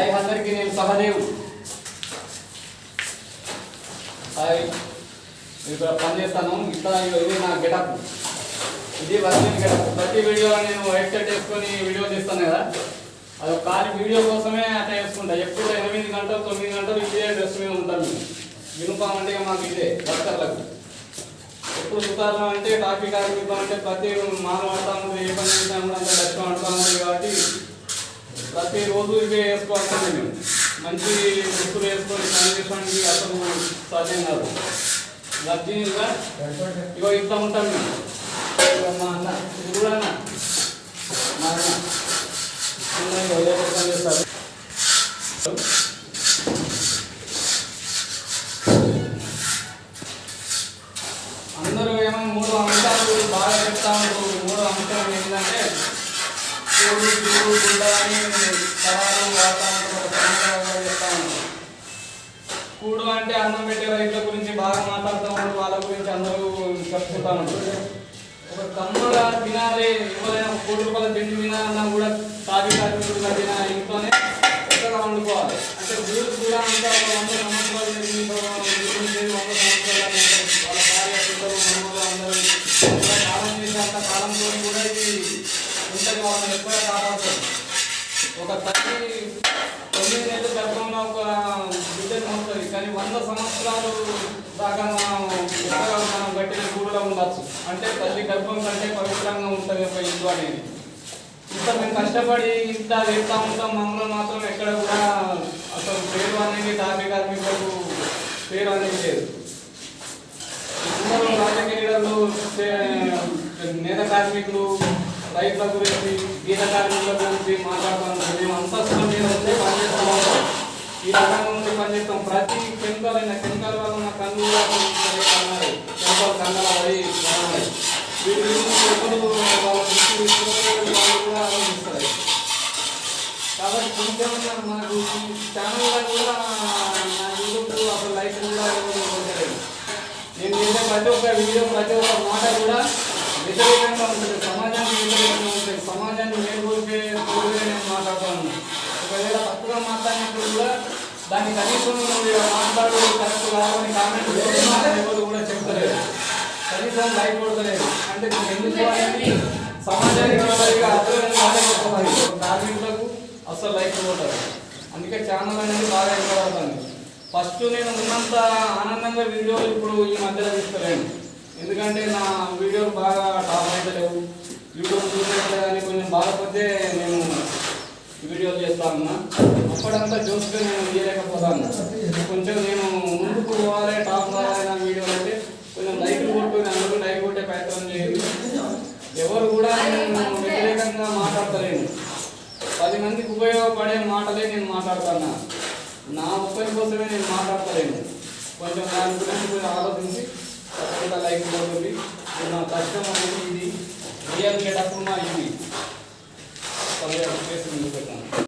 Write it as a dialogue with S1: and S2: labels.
S1: లేవు హాయ్ ఇక్కడ పని చేస్తాను. ఇట్లా ఇది నా గెటప్. ఇది వర్జిన్ గెటప్. ప్రతి వీడియో నేను హెడ్సెట్ వేసుకొని వీడియో తీస్తాను కదా. అది ఒక ఖాళీ వీడియో కోసమే అట్లా వేసుకుంటా ఎప్పుడు ఎనిమిది గంటలు తొమ్మిది గంటలు ఇదే డ్రెస్ మీద ఉంటాను యూనిఫామ్ అంటే ఇక మాకు ఇదే వర్కర్లకు. ఎప్పుడు సుతారం అంటే ట్రాఫిక్ కార్మికులు అంటే ప్రతి మానవ ఏ పని చేసినా కూడా అంత కష్టం పడతా ఉంటుంది కాబట్టి ప్రతిరోజు ఇవే వేసుకోవాలి మేము మంచి దుస్తులు వేసుకొని పని చేసుకోవడానికి అసలు సాధ్యం కాదు. లగ్జరీగా ఇగో ఇట్లా ఉంటాం మేము. మా అన్న ఇది కూడా అన్న. మా అన్న. చేస్తారు. అందరూ ఏమో మూడు అంశాలు బాగా చెప్తా ఉంటారు కూడు కూడు గుడ్డ అని తరాలు వాడుతూ చెప్తా ఉంటారు కూడు అంటే అన్నం పెట్టే రైతుల గురించి బాగా మాట్లాడుతూ ఉంటారు వాళ్ళ గురించి అందరూ చెప్పుకుంటా ఉంటారు ఒక తమ్ముడు తినాలి ఎవరైనా కోటి రూపాయల తిండి తినాలన్నా కూడా తాగి కార్మికులు తిన ఇంట్లోనే చక్కగా వండుకోవాలి. అంటే ఊరు కూడా అంతా ఒక వంద సంవత్సరాలు జరిగింది, వంద సంవత్సరాలు వాళ్ళ భార్య పిల్లలు మనవలు అందరూ ఇంకా కాలం చేసేంత కాలంతో కూడా ఇది ఉంటుంది వాళ్ళని ఒక తల్లి తొమ్మిది నెలలు గర్భంలో ఒక బిడ్డను ఉంటుంది కానీ వంద సంవత్సరాలు దాకా మనం మనం గట్టిన గూడులో ఉండొచ్చు. అంటే తల్లి గర్భం కంటే పవిత్రంగా ఉంటుంది ఒక ఇల్లు అనేది. ఇంత మేము కష్టపడి ఇంత వేస్తూ ఉంటాం మమ్మల్ని మాత్రం ఎక్కడ కూడా అసలు పేరు అనేది తాపి కార్మికులకు పేరు అనేది లేదు. అందరూ రాజకీయ నేత కార్మికులు రైతుల గురించి గీత కార్మికుల గురించి మాట్లాడుతున్నాం మేము అంతస్తుల మీద ఉంటే పనిచేస్తాం ఈ రకంగా ఉండి పనిచేస్తాం. ప్రతి కెమికల్ అయిన కెమికల్ వల్ల ఉన్న కన్ను కెమికల్ కన్నల పడి వీటి గురించి ఎప్పుడు వాళ్ళ దృష్టి తీసుకుని వాళ్ళు కూడా ఆలోచిస్తారు. కాబట్టి కొంచెం మనకు ఛానల్ కూడా నా యూట్యూబ్ అసలు లైఫ్ కూడా నేను చేసే ప్రతి ఒక్క వీడియో ప్రతి ఒక్క మాట కూడా వ్యతిరేకంగా ఉంటుంది సమాజానికి వ్యతిరేకంగా ఉంటుంది సమాజాన్ని మేలుకొల్పే కోరికే నేను మాట్లాడుతాను ఒకవేళ తప్పుగా మాట్లాడినప్పుడు కూడా దాన్ని కనీసం నువ్వు మాట్లాడు కరెక్ట్ కావాలని కామెంట్ ఎవరు కూడా చెప్తలేదు కనీసం లైక్ కొడతలేదు అంటే ఎందుకు అనేది సమాజానికి సరిగా అర్థం కాలేకపోతుంది కార్మికులకు అసలు లైక్ కొడతారు అందుకే ఛానల్ అనేది బాగా ఎక్కువవుతుంది ఫస్ట్ నేను ఉన్నంత ఆనందంగా వీడియోలు ఇప్పుడు ఈ మధ్యలో తీసుకోలేను. ఎందుకంటే నా వీడియోలు బాగా టాప్ అయితే లేవు యూట్యూబ్ చూసేట్లే కానీ కొంచెం బాధపడితే నేను వీడియోలు చేస్తా ఉన్నా అప్పుడంతా చూస్తే నేను తీయలేకపోతాను కొంచెం నేను ముందుకు పోవాలి టాప్ రావాలి నా వీడియో అంటే కొంచెం లైక్లు కొట్టుకుని అందరూ లైక్ కొట్టే ప్రయత్నం చేయాలి ఎవరు కూడా నేను వ్యతిరేకంగా మాట్లాడతలేను. పది మందికి ఉపయోగపడే మాటలే నేను మాట్లాడుతున్నా. నా ఒక్కరి కోసమే నేను మాట్లాడతలేను. కొంచెం దాని గురించి కొంచెం ఆలోచించి తప్పకుండా లైక్ కొడుతుంది నా కష్టం అనేది ఇది. రియల్ గెటప్ మా ఇది పెట్టాను